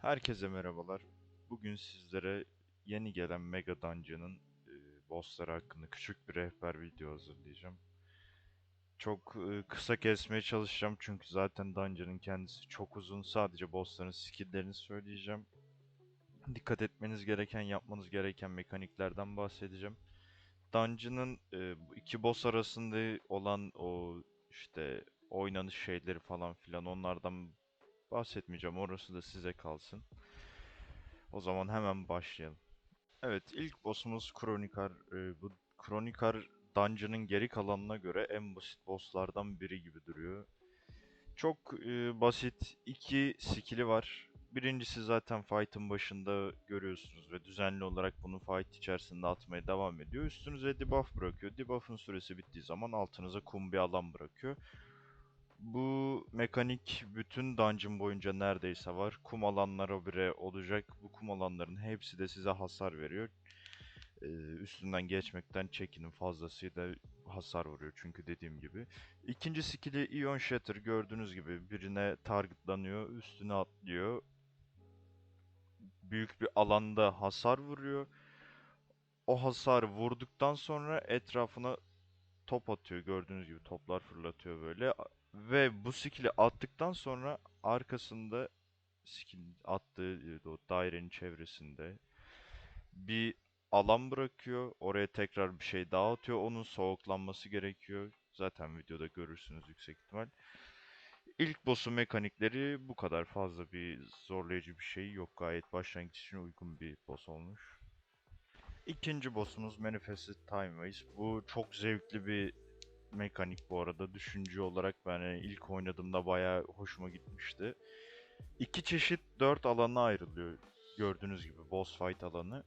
Herkese merhabalar. Bugün sizlere yeni gelen Mega Dungeon'ın e, bossları hakkında küçük bir rehber video hazırlayacağım. Çok e, kısa kesmeye çalışacağım çünkü zaten Dungeon'ın kendisi çok uzun. Sadece bossların skill'lerini söyleyeceğim. Dikkat etmeniz gereken, yapmanız gereken mekaniklerden bahsedeceğim. Dungeon'ın e, iki boss arasında olan o işte oynanış şeyleri falan filan onlardan bahsetmeyeceğim. Orası da size kalsın. O zaman hemen başlayalım. Evet, ilk boss'umuz Kronikar. Ee, bu Kronikar Dungeon'ın geri kalanına göre en basit boss'lardan biri gibi duruyor. Çok e, basit iki skill'i var. Birincisi zaten fight'ın başında görüyorsunuz ve düzenli olarak bunu fight içerisinde atmaya devam ediyor. Üstünüze debuff bırakıyor. Debuff'ın süresi bittiği zaman altınıza kum bir alan bırakıyor. Bu mekanik bütün dungeon boyunca neredeyse var. Kum alanları bire olacak. Bu kum alanların hepsi de size hasar veriyor. Ee, üstünden geçmekten çekinin fazlasıyla hasar vuruyor çünkü dediğim gibi. İkinci skill'i Ion Shatter gördüğünüz gibi birine targetlanıyor, üstüne atlıyor. Büyük bir alanda hasar vuruyor. O hasarı vurduktan sonra etrafına top atıyor. Gördüğünüz gibi toplar fırlatıyor böyle. Ve bu skill'i attıktan sonra arkasında skill attığı o dairenin çevresinde bir alan bırakıyor. Oraya tekrar bir şey daha atıyor. Onun soğuklanması gerekiyor. Zaten videoda görürsünüz yüksek ihtimal. İlk boss'un mekanikleri bu kadar fazla bir zorlayıcı bir şey yok. Gayet başlangıç için uygun bir boss olmuş. İkinci boss'umuz Manifested Time Waste. Bu çok zevkli bir mekanik bu arada. Düşünce olarak ben yani ilk oynadığımda bayağı hoşuma gitmişti. İki çeşit dört alana ayrılıyor. Gördüğünüz gibi boss fight alanı.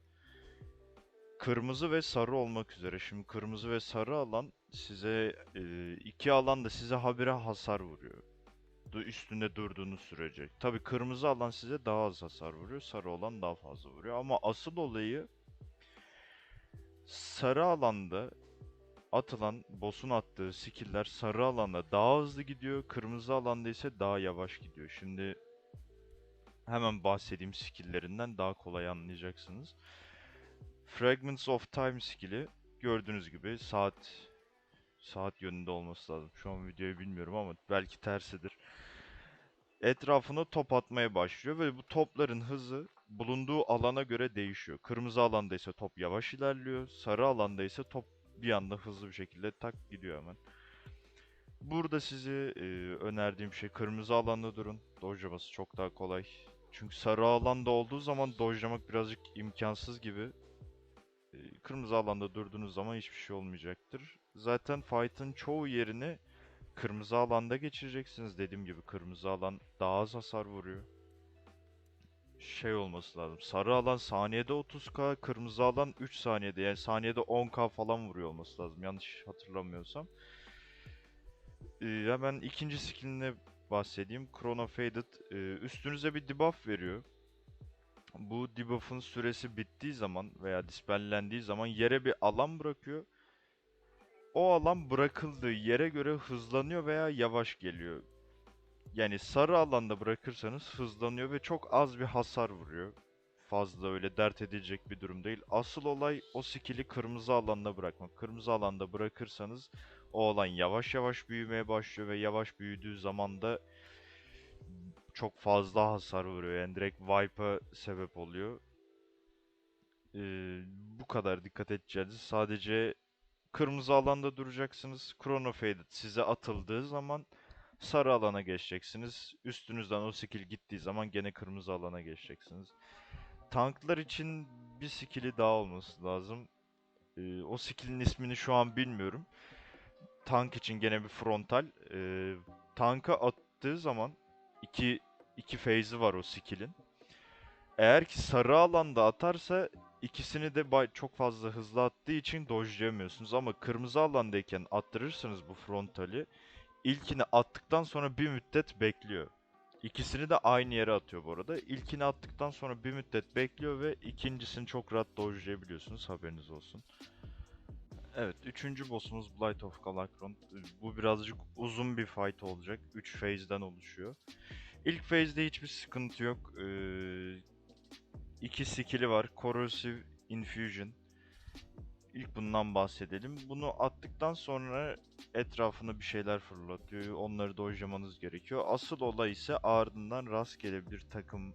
Kırmızı ve sarı olmak üzere. Şimdi kırmızı ve sarı alan size e, iki alan da size habire hasar vuruyor. Üstünde durduğunuz sürece. Tabi kırmızı alan size daha az hasar vuruyor. Sarı olan daha fazla vuruyor. Ama asıl olayı sarı alanda atılan, boss'un attığı skill'ler sarı alanda daha hızlı gidiyor, kırmızı alanda ise daha yavaş gidiyor. Şimdi hemen bahsedeyim skill'lerinden daha kolay anlayacaksınız. Fragments of Time skill'i gördüğünüz gibi saat saat yönünde olması lazım. Şu an videoyu bilmiyorum ama belki tersidir. Etrafına top atmaya başlıyor ve bu topların hızı bulunduğu alana göre değişiyor. Kırmızı alanda ise top yavaş ilerliyor, sarı alanda ise top bir anda hızlı bir şekilde tak gidiyor hemen. Burada size e, önerdiğim şey kırmızı alanda durun. Dojlaması çok daha kolay. Çünkü sarı alanda olduğu zaman dojlamak birazcık imkansız gibi. E, kırmızı alanda durduğunuz zaman hiçbir şey olmayacaktır. Zaten fight'ın çoğu yerini kırmızı alanda geçireceksiniz. Dediğim gibi kırmızı alan daha az hasar vuruyor. Şey olması lazım. Sarı alan saniyede 30k, kırmızı alan 3 saniyede. Yani saniyede 10k falan vuruyor olması lazım. Yanlış hatırlamıyorsam. Ee, hemen ikinci skilline bahsedeyim. Chrono Faded e, üstünüze bir debuff veriyor. Bu debuff'ın süresi bittiği zaman veya dispellendiği zaman yere bir alan bırakıyor. O alan bırakıldığı yere göre hızlanıyor veya yavaş geliyor. Yani sarı alanda bırakırsanız hızlanıyor ve çok az bir hasar vuruyor. Fazla öyle dert edilecek bir durum değil. Asıl olay o skill'i kırmızı alanda bırakmak. Kırmızı alanda bırakırsanız o alan yavaş yavaş büyümeye başlıyor ve yavaş büyüdüğü zaman da çok fazla hasar vuruyor. Yani direkt wipe'a sebep oluyor. Ee, bu kadar dikkat edeceğiniz. Sadece kırmızı alanda duracaksınız. Chrono Faded size atıldığı zaman sarı alana geçeceksiniz. Üstünüzden o skill gittiği zaman gene kırmızı alana geçeceksiniz. Tanklar için bir skill'i daha olması lazım. Ee, o skill'in ismini şu an bilmiyorum. Tank için gene bir frontal. Ee, tanka attığı zaman iki iki phase'i var o skill'in. Eğer ki sarı alanda atarsa ikisini de çok fazla hızlı attığı için dodge'layamıyorsunuz ama kırmızı alandayken attırırsanız bu frontali ilkini attıktan sonra bir müddet bekliyor. İkisini de aynı yere atıyor bu arada. İlkini attıktan sonra bir müddet bekliyor ve ikincisini çok rahat dodge'layabiliyorsunuz haberiniz olsun. Evet, üçüncü boss'umuz Blight of Galakron. Bu birazcık uzun bir fight olacak. 3 phase'den oluşuyor. İlk phase'de hiçbir sıkıntı yok. Ee, iki skill'i var. Corrosive Infusion. İlk bundan bahsedelim. Bunu attıktan sonra etrafına bir şeyler fırlatıyor. Onları dojlamanız gerekiyor. Asıl olay ise ardından rastgele bir takım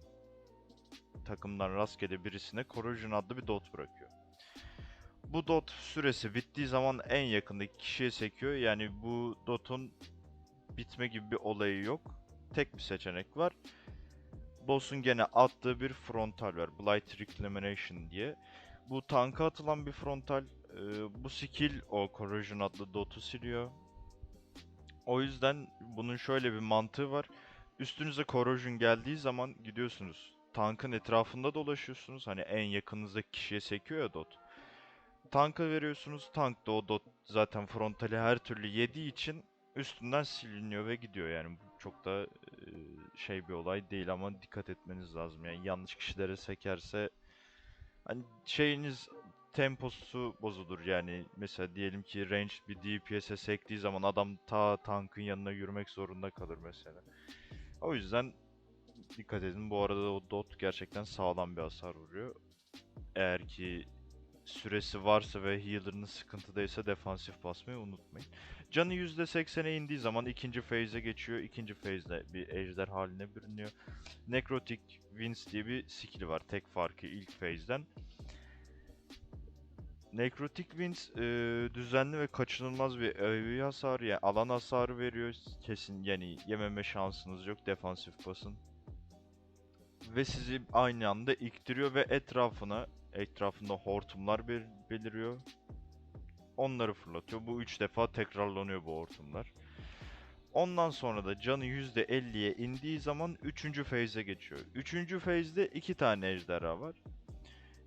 takımdan rastgele birisine Corrosion adlı bir dot bırakıyor. Bu dot süresi bittiği zaman en yakındaki kişiye sekiyor. Yani bu dotun bitme gibi bir olayı yok. Tek bir seçenek var. Boss'un gene attığı bir frontal var. Blight Reclamation diye. Bu tanka atılan bir frontal. Ee, bu skill o Corrosion adlı dot'u siliyor. O yüzden bunun şöyle bir mantığı var. Üstünüze Corrosion geldiği zaman gidiyorsunuz. Tankın etrafında dolaşıyorsunuz. Hani en yakınızdaki kişiye sekiyor ya dot. Tanka veriyorsunuz. Tank da o dot zaten frontali her türlü yediği için üstünden siliniyor ve gidiyor yani çok da e, şey bir olay değil ama dikkat etmeniz lazım yani yanlış kişilere sekerse hani şeyiniz temposu bozulur yani mesela diyelim ki range bir DPS'e sektiği zaman adam ta tankın yanına yürümek zorunda kalır mesela. O yüzden dikkat edin bu arada o dot gerçekten sağlam bir hasar vuruyor. Eğer ki süresi varsa ve healer'ınız sıkıntıdaysa defansif basmayı unutmayın. Canı %80'e indiği zaman ikinci phase'e geçiyor. İkinci phase'de bir ejder haline bürünüyor. Necrotic Winds diye bir skill'i var. Tek farkı ilk phase'den. Necrotic Winds e, düzenli ve kaçınılmaz bir AoE hasarı yani alan hasarı veriyor. Kesin yani yememe şansınız yok defansif basın. Ve sizi aynı anda iktiriyor ve etrafına etrafında hortumlar bel- beliriyor. Onları fırlatıyor. Bu üç defa tekrarlanıyor bu hortumlar. Ondan sonra da canı %50'ye indiği zaman 3. phase'e geçiyor. 3. phase'de iki tane ejderha var.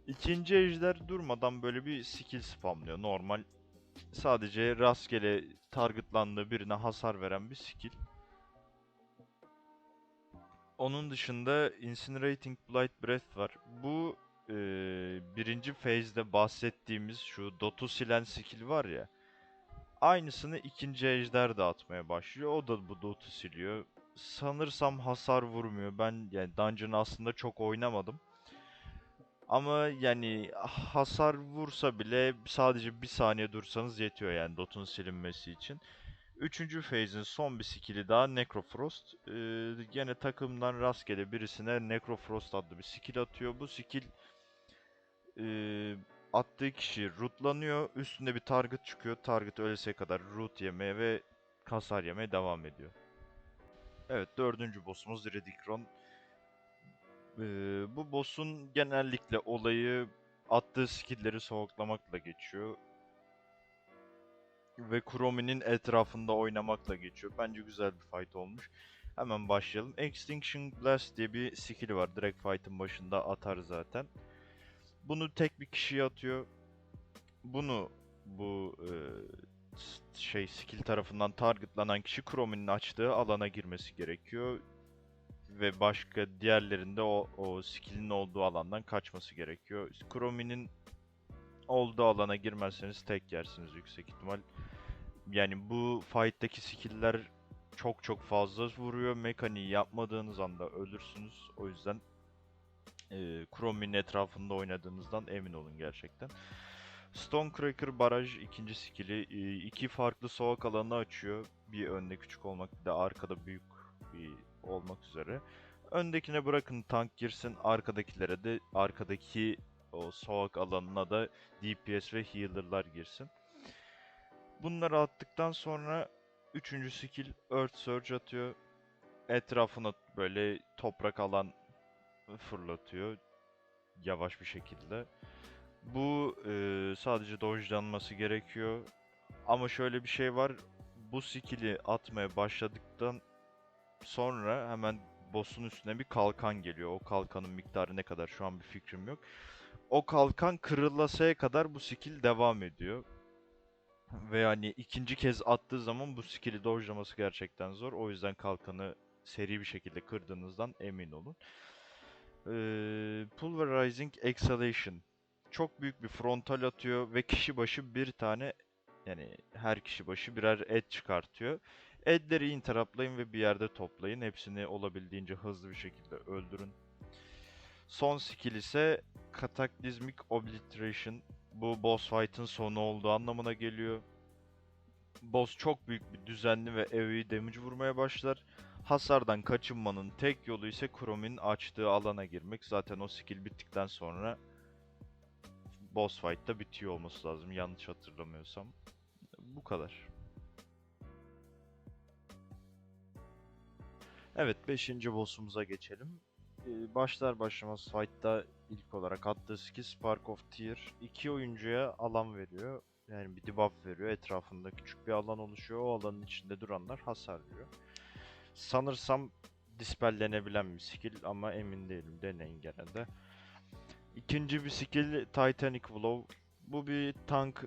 İkinci ejder durmadan böyle bir skill spamlıyor. Normal sadece rastgele targetlandığı birine hasar veren bir skill. Onun dışında Incinerating Blight Breath var. Bu eee, birinci phase'de bahsettiğimiz şu dotu silen skill var ya. Aynısını ikinci ejder de atmaya başlıyor. O da bu dotu siliyor. Sanırsam hasar vurmuyor. Ben yani Dungeon'ı aslında çok oynamadım. Ama yani hasar vursa bile sadece bir saniye dursanız yetiyor yani dotun silinmesi için. Üçüncü phase'in son bir skill'i daha Necrofrost. Ee, gene takımdan rastgele birisine Necrofrost adlı bir skill atıyor. Bu skill ee, attığı kişi rootlanıyor. Üstünde bir target çıkıyor. Target öleseye kadar root yemeye ve hasar yemeye devam ediyor. Evet dördüncü boss'umuz Redikron. Ee, bu boss'un genellikle olayı attığı skill'leri soğuklamakla geçiyor. Ve Kuromi'nin etrafında oynamakla geçiyor. Bence güzel bir fight olmuş. Hemen başlayalım. Extinction Blast diye bir skill'i var. Direkt fight'ın başında atar zaten. Bunu tek bir kişiye atıyor. Bunu bu e, şey skill tarafından targetlanan kişi Kuromi'nin açtığı alana girmesi gerekiyor ve başka diğerlerinde o, o skill'in olduğu alandan kaçması gerekiyor. Kuromi'nin olduğu alana girmezseniz tek yersiniz yüksek ihtimal. Yani bu fight'taki skill'ler çok çok fazla vuruyor. Mekaniği yapmadığınız anda ölürsünüz. O yüzden e, Kuromi'nin etrafında oynadığınızdan emin olun gerçekten. Stonecracker baraj ikinci skill'i e, iki farklı soğuk alanı açıyor. Bir önde küçük olmak bir de arkada büyük bir olmak üzere. Öndekine bırakın tank girsin, arkadakilere de arkadaki o soğuk alanına da DPS ve healer'lar girsin. Bunları attıktan sonra üçüncü skill Earth Surge atıyor. Etrafına böyle toprak alan fırlatıyor yavaş bir şekilde. Bu e, sadece dojlanması gerekiyor. Ama şöyle bir şey var. Bu skill'i atmaya başladıktan sonra hemen boss'un üstüne bir kalkan geliyor. O kalkanın miktarı ne kadar şu an bir fikrim yok. O kalkan kırılasaya kadar bu skill devam ediyor. Ve yani ikinci kez attığı zaman bu skill'i dojlaması gerçekten zor. O yüzden kalkanı seri bir şekilde kırdığınızdan emin olun. Pulverizing Exhalation. Çok büyük bir frontal atıyor ve kişi başı bir tane yani her kişi başı birer et çıkartıyor. Edleri interruptlayın ve bir yerde toplayın. Hepsini olabildiğince hızlı bir şekilde öldürün. Son skill ise Cataclysmic Obliteration. Bu boss fight'ın sonu olduğu anlamına geliyor. Boss çok büyük bir düzenli ve AoE damage vurmaya başlar. Hasardan kaçınmanın tek yolu ise Chrome'in açtığı alana girmek. Zaten o skill bittikten sonra boss fight'ta bitiyor olması lazım yanlış hatırlamıyorsam. Bu kadar. Evet 5. boss'umuza geçelim. Ee, başlar başlamaz fight'ta ilk olarak attığı skill Spark of Tear iki oyuncuya alan veriyor. Yani bir debuff veriyor. Etrafında küçük bir alan oluşuyor. O alanın içinde duranlar hasar veriyor. Sanırsam dispellenebilen bir skill ama emin değilim. Deneyin gene de. İkinci bir skill Titanic Blow. Bu bir tank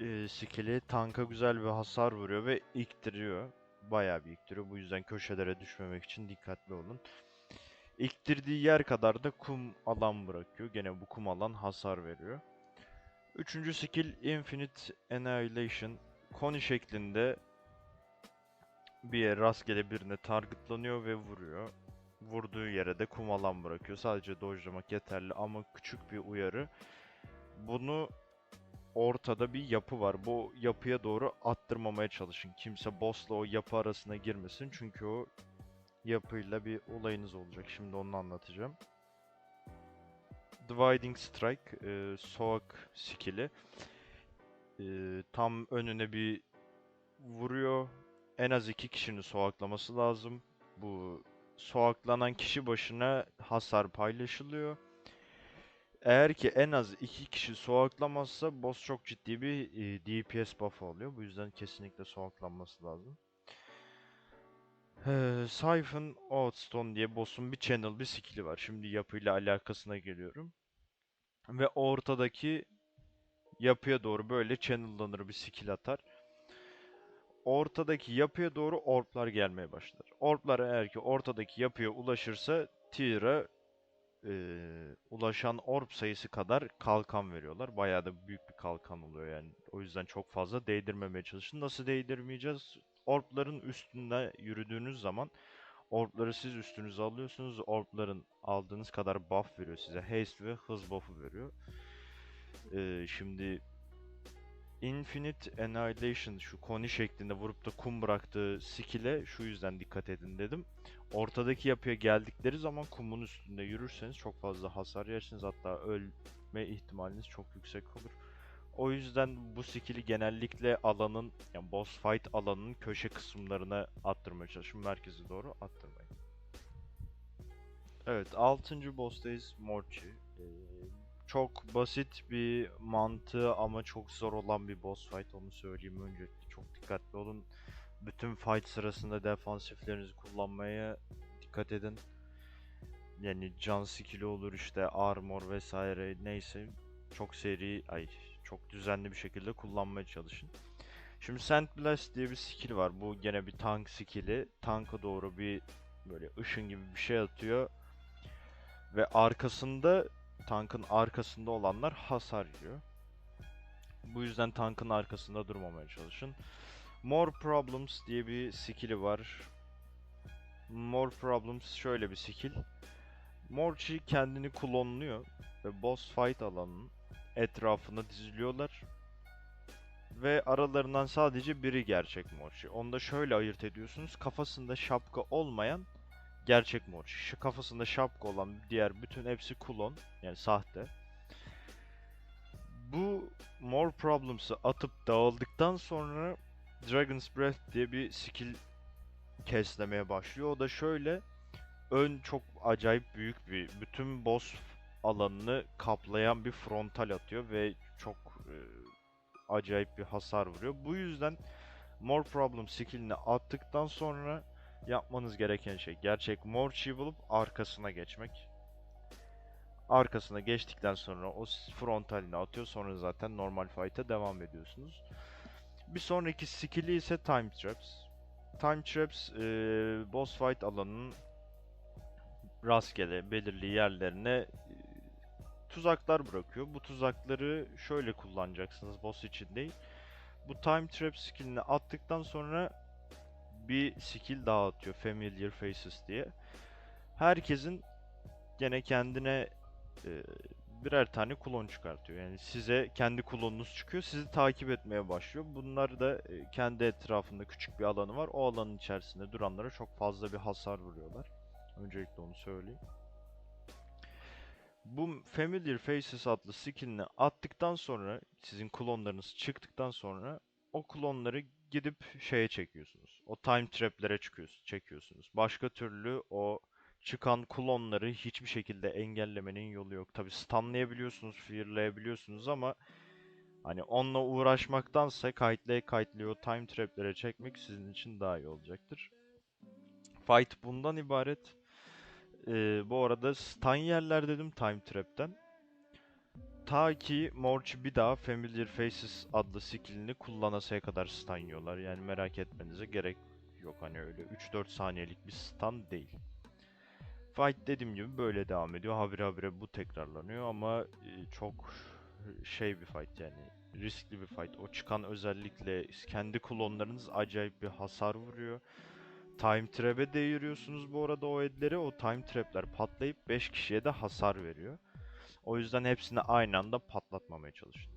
e, skill'i. Tanka güzel bir hasar vuruyor ve iktiriyor. Bayağı bir iktiriyor. Bu yüzden köşelere düşmemek için dikkatli olun. İktirdiği yer kadar da kum alan bırakıyor. Gene bu kum alan hasar veriyor. Üçüncü skill Infinite Annihilation. Koni şeklinde bir yer rastgele birine targetlanıyor ve vuruyor. Vurduğu yere de kum alan bırakıyor. Sadece dojlamak yeterli ama küçük bir uyarı. Bunu ortada bir yapı var. Bu yapıya doğru attırmamaya çalışın. Kimse boss'la o yapı arasına girmesin. Çünkü o yapıyla bir olayınız olacak. Şimdi onu anlatacağım. Dividing Strike, e, soğuk skill'i. E, tam önüne bir vuruyor. En az iki kişinin soğaklaması lazım. Bu soğaklanan kişi başına hasar paylaşılıyor. Eğer ki en az iki kişi soğuklamazsa boss çok ciddi bir e, DPS buff oluyor. Bu yüzden kesinlikle soğuklanması lazım. Ee, Siphon Outstone diye boss'un bir channel bir skill'i var. Şimdi yapıyla alakasına geliyorum. Ve ortadaki yapıya doğru böyle channel'lanır bir skill atar. Ortadaki yapıya doğru orblar gelmeye başlar. Orblar eğer ki ortadaki yapıya ulaşırsa tier'a eee, ulaşan orb sayısı kadar kalkan veriyorlar. Bayağı da büyük bir kalkan oluyor yani. O yüzden çok fazla değdirmemeye çalışın. Nasıl değdirmeyeceğiz? Orbların üstünde yürüdüğünüz zaman orbları siz üstünüze alıyorsunuz. Orbların aldığınız kadar buff veriyor size. Haste ve hız buff'u veriyor. Eee, şimdi Infinite Annihilation şu koni şeklinde vurup da kum bıraktığı skill'e şu yüzden dikkat edin dedim. Ortadaki yapıya geldikleri zaman kumun üstünde yürürseniz çok fazla hasar yersiniz. Hatta ölme ihtimaliniz çok yüksek olur. O yüzden bu skill'i genellikle alanın, yani boss fight alanının köşe kısımlarına attırmaya çalışın. Merkeze doğru attırmayın. Evet, 6. boss'tayız. Morchi. Ee, çok basit bir mantığı ama çok zor olan bir boss fight onu söyleyeyim öncelikle. Çok dikkatli olun. Bütün fight sırasında defansiflerinizi kullanmaya dikkat edin. Yani can skill'i olur işte armor vesaire neyse çok seri ay çok düzenli bir şekilde kullanmaya çalışın. Şimdi Sand Blast diye bir skill var. Bu gene bir tank skill'i. Tanka doğru bir böyle ışın gibi bir şey atıyor. Ve arkasında tankın arkasında olanlar hasar yiyor. Bu yüzden tankın arkasında durmamaya çalışın. More Problems diye bir skill'i var. More Problems şöyle bir skill. Morchi kendini klonluyor ve boss fight alanının etrafına diziliyorlar. Ve aralarından sadece biri gerçek Morchi. Onu da şöyle ayırt ediyorsunuz. Kafasında şapka olmayan gerçek Morchi. Şu kafasında şapka olan diğer bütün hepsi klon. Yani sahte. Bu More Problems'ı atıp dağıldıktan sonra Dragon's Breath diye bir skill keslemeye başlıyor. O da şöyle ön çok acayip büyük bir bütün boss alanını kaplayan bir frontal atıyor ve çok e, acayip bir hasar vuruyor. Bu yüzden More Problem skillini attıktan sonra yapmanız gereken şey gerçek Morchi'yi bulup arkasına geçmek. Arkasına geçtikten sonra o frontalini atıyor sonra zaten normal fight'a devam ediyorsunuz. Bir sonraki skill'i ise Time Traps. Time Traps e, boss fight alanının rastgele belirli yerlerine tuzaklar bırakıyor. Bu tuzakları şöyle kullanacaksınız boss için değil. Bu Time Trap skillini attıktan sonra bir skill daha. Familiar Faces diye. Herkesin gene kendine e, birer tane klon çıkartıyor. Yani size kendi klonunuz çıkıyor. Sizi takip etmeye başlıyor. Bunlar da e, kendi etrafında küçük bir alanı var. O alanın içerisinde duranlara çok fazla bir hasar vuruyorlar. Öncelikle onu söyleyeyim. Bu Familiar Faces adlı skill'ini attıktan sonra sizin klonlarınız çıktıktan sonra o klonları gidip şeye çekiyorsunuz. O time trap'lere çıkıyorsunuz, çekiyorsunuz. Başka türlü o çıkan klonları hiçbir şekilde engellemenin yolu yok. Tabi stunlayabiliyorsunuz, fearlayabiliyorsunuz ama hani onunla uğraşmaktansa kayıtlaya o time trap'lere çekmek sizin için daha iyi olacaktır. Fight bundan ibaret. Ee, bu arada stun yerler dedim time trap'ten. Ta ki Morch bir daha Familiar Faces adlı skillini kullanasaya kadar stun. Yani merak etmenize gerek yok. Hani öyle 3-4 saniyelik bir stun değil. Fight dediğim gibi böyle devam ediyor. Habire habire bu tekrarlanıyor ama e, çok şey bir fight yani. Riskli bir fight. O çıkan özellikle kendi klonlarınız acayip bir hasar vuruyor. Time Trap'e değiriyorsunuz bu arada o edleri. O Time Trap'ler patlayıp 5 kişiye de hasar veriyor. O yüzden hepsini aynı anda patlatmamaya çalışın.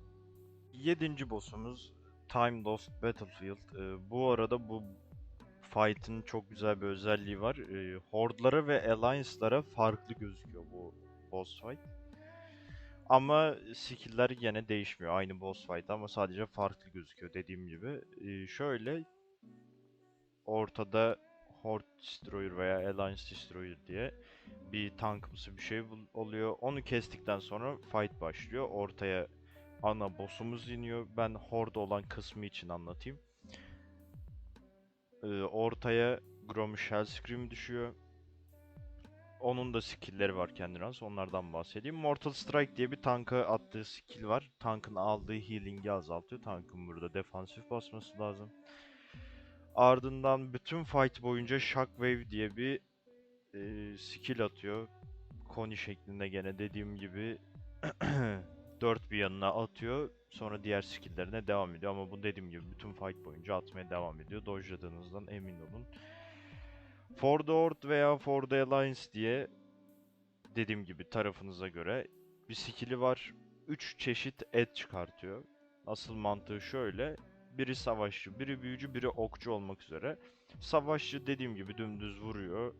7. boss'umuz Time Lost Battlefield. Ee, bu arada bu fight'ın çok güzel bir özelliği var. Ee, Horde'lara ve Alliance'lara farklı gözüküyor bu boss fight. Ama skill'ler yine değişmiyor. Aynı boss fight ama sadece farklı gözüküyor dediğim gibi. Ee, şöyle ortada Horde Destroyer veya Alliance Destroyer diye bir tankımsı bir şey oluyor. Onu kestikten sonra fight başlıyor. Ortaya ana boss'umuz iniyor. Ben Horde olan kısmı için anlatayım. Ee, ortaya Grom Shell Scream düşüyor. Onun da skill'leri var kendine has. Onlardan bahsedeyim. Mortal Strike diye bir tanka attığı skill var. Tankın aldığı healing'i azaltıyor. Tankın burada defansif basması lazım. Ardından bütün fight boyunca Shockwave diye bir e, skill atıyor. Koni şeklinde gene dediğim gibi dört bir yanına atıyor. Sonra diğer skill'lerine devam ediyor. Ama bu dediğim gibi bütün fight boyunca atmaya devam ediyor. Dodge'ladığınızdan emin olun. For the Horde veya For the Alliance diye dediğim gibi tarafınıza göre bir skill'i var. 3 çeşit et çıkartıyor. Asıl mantığı şöyle. Biri savaşçı, biri büyücü, biri okçu olmak üzere. Savaşçı dediğim gibi dümdüz vuruyor.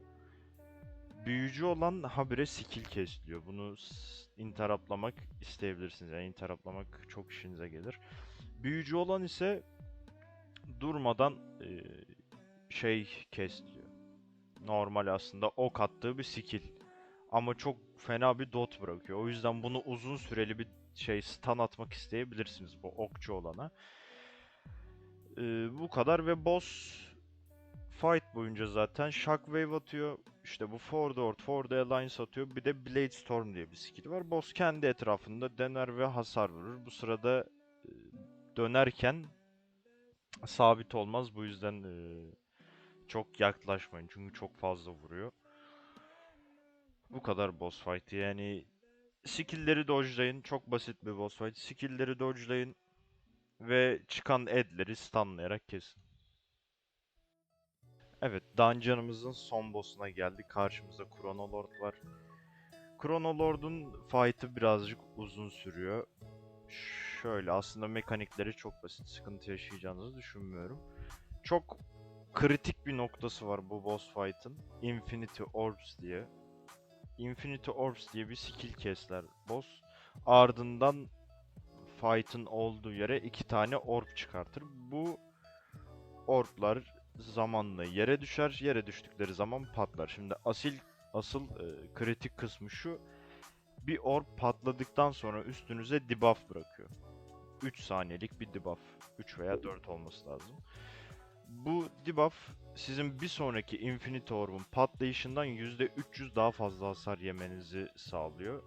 Büyücü olan habire skill kesiliyor. Bunu interruptlamak isteyebilirsiniz. Yani interruptlamak çok işinize gelir. Büyücü olan ise durmadan e, şey kesliyor. Normal aslında ok attığı bir skill. Ama çok fena bir dot bırakıyor. O yüzden bunu uzun süreli bir şey stun atmak isteyebilirsiniz bu okçu olana. Ee, bu kadar ve boss fight boyunca zaten Shockwave atıyor. İşte bu For the Horde, For the Alliance atıyor. Bir de Blade Storm diye bir skill var. Boss kendi etrafında döner ve hasar vurur. Bu sırada e, dönerken sabit olmaz. Bu yüzden e, çok yaklaşmayın. Çünkü çok fazla vuruyor. Bu kadar boss fight. Yani skill'leri dodge'layın. Çok basit bir boss fight. Skill'leri dodge'layın ve çıkan edleri stunlayarak kesin. Evet, dungeon'ımızın son boss'una geldik. Karşımızda Chronolord var. Chronolord'un fight'ı birazcık uzun sürüyor. Şöyle aslında mekanikleri çok basit. Sıkıntı yaşayacağınızı düşünmüyorum. Çok kritik bir noktası var bu boss fight'ın. Infinity Orbs diye. Infinity Orbs diye bir skill kesler boss. Ardından fight'ın olduğu yere iki tane orb çıkartır. Bu orblar zamanla yere düşer. Yere düştükleri zaman patlar. Şimdi asil asıl e, kritik kısmı şu. Bir orb patladıktan sonra üstünüze debuff bırakıyor. 3 saniyelik bir debuff. 3 veya 4 olması lazım. Bu debuff sizin bir sonraki Infinity Orb'un patlayışından %300 daha fazla hasar yemenizi sağlıyor.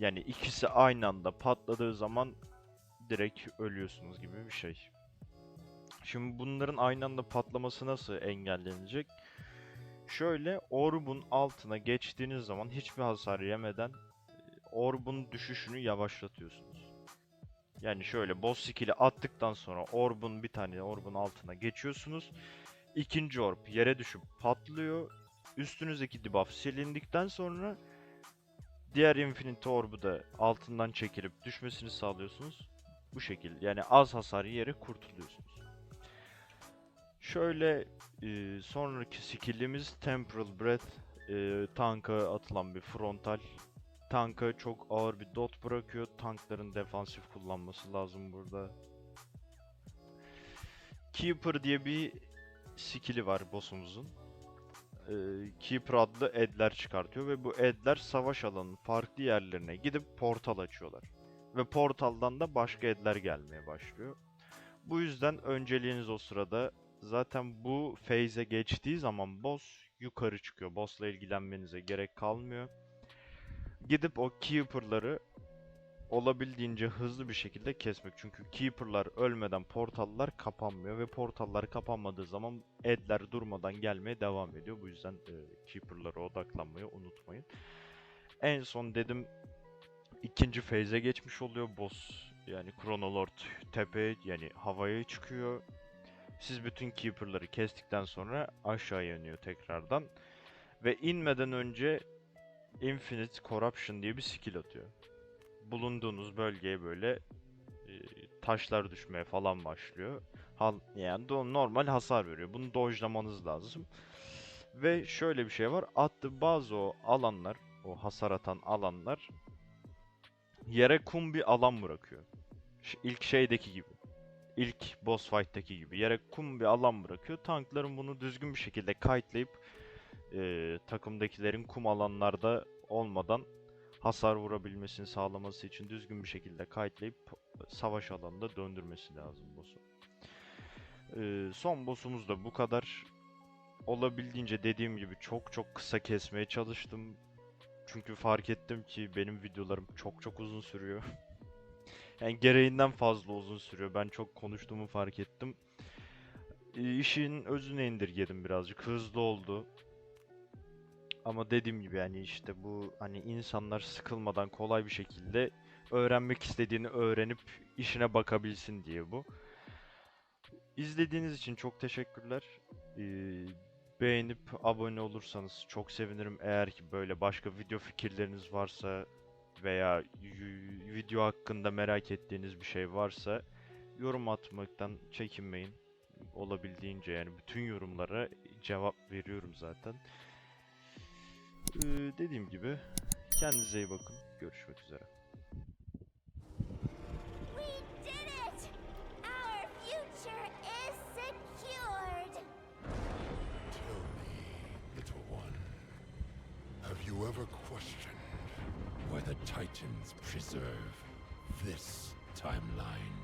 Yani ikisi aynı anda patladığı zaman direkt ölüyorsunuz gibi bir şey. Şimdi bunların aynı anda patlaması nasıl engellenecek? Şöyle orbun altına geçtiğiniz zaman hiçbir hasar yemeden e, orbun düşüşünü yavaşlatıyorsunuz. Yani şöyle boss skill'i attıktan sonra orbun bir tane orbun altına geçiyorsunuz. İkinci orb yere düşüp patlıyor. Üstünüzdeki debuff silindikten sonra diğer Infinity Orb'u da altından çekilip düşmesini sağlıyorsunuz. Bu şekilde yani az hasar yere kurtuluyorsunuz. Şöyle e, sonraki skillimiz Temporal Breath. E, tanka atılan bir frontal. Tanka çok ağır bir dot bırakıyor. Tankların defansif kullanması lazım burada. Keeper diye bir skill'i var boss'umuzun. Ee, Keeper adlı edler çıkartıyor ve bu edler savaş alanının farklı yerlerine gidip portal açıyorlar. Ve portaldan da başka edler gelmeye başlıyor. Bu yüzden önceliğiniz o sırada zaten bu phase'e geçtiği zaman boss yukarı çıkıyor. Boss'la ilgilenmenize gerek kalmıyor. Gidip o Keeper'ları olabildiğince hızlı bir şekilde kesmek. Çünkü Keeper'lar ölmeden portallar kapanmıyor ve portallar kapanmadığı zaman Ed'ler durmadan gelmeye devam ediyor. Bu yüzden e, Keeper'lara odaklanmayı unutmayın. En son dedim ikinci phase'e geçmiş oluyor boss. Yani Chronolord tepe yani havaya çıkıyor. Siz bütün Keeper'ları kestikten sonra aşağıya iniyor tekrardan. Ve inmeden önce Infinite Corruption diye bir skill atıyor bulunduğunuz bölgeye böyle e, taşlar düşmeye falan başlıyor. Hal, yani normal hasar veriyor. Bunu dojlamanız lazım. Ve şöyle bir şey var. Attığı bazı o alanlar, o hasar atan alanlar yere kum bir alan bırakıyor. İlk şeydeki gibi. İlk boss fight'taki gibi. Yere kum bir alan bırakıyor. Tankların bunu düzgün bir şekilde kite'layıp e, takımdakilerin kum alanlarda olmadan hasar vurabilmesini sağlaması için düzgün bir şekilde kite'layıp savaş alanında döndürmesi lazım boss'u. Ee, son boss'umuz da bu kadar. Olabildiğince dediğim gibi çok çok kısa kesmeye çalıştım. Çünkü fark ettim ki benim videolarım çok çok uzun sürüyor. yani gereğinden fazla uzun sürüyor. Ben çok konuştuğumu fark ettim. Ee, işin özüne indirgedim birazcık. Hızlı oldu. Ama dediğim gibi yani işte bu hani insanlar sıkılmadan kolay bir şekilde öğrenmek istediğini öğrenip işine bakabilsin diye bu. İzlediğiniz için çok teşekkürler. Ee, beğenip abone olursanız çok sevinirim. Eğer ki böyle başka video fikirleriniz varsa veya video hakkında merak ettiğiniz bir şey varsa yorum atmaktan çekinmeyin. Olabildiğince yani bütün yorumlara cevap veriyorum zaten. Ee, dediğim gibi kendinize iyi bakın. Görüşmek üzere. Have you ever questioned why the Titans preserve this timeline?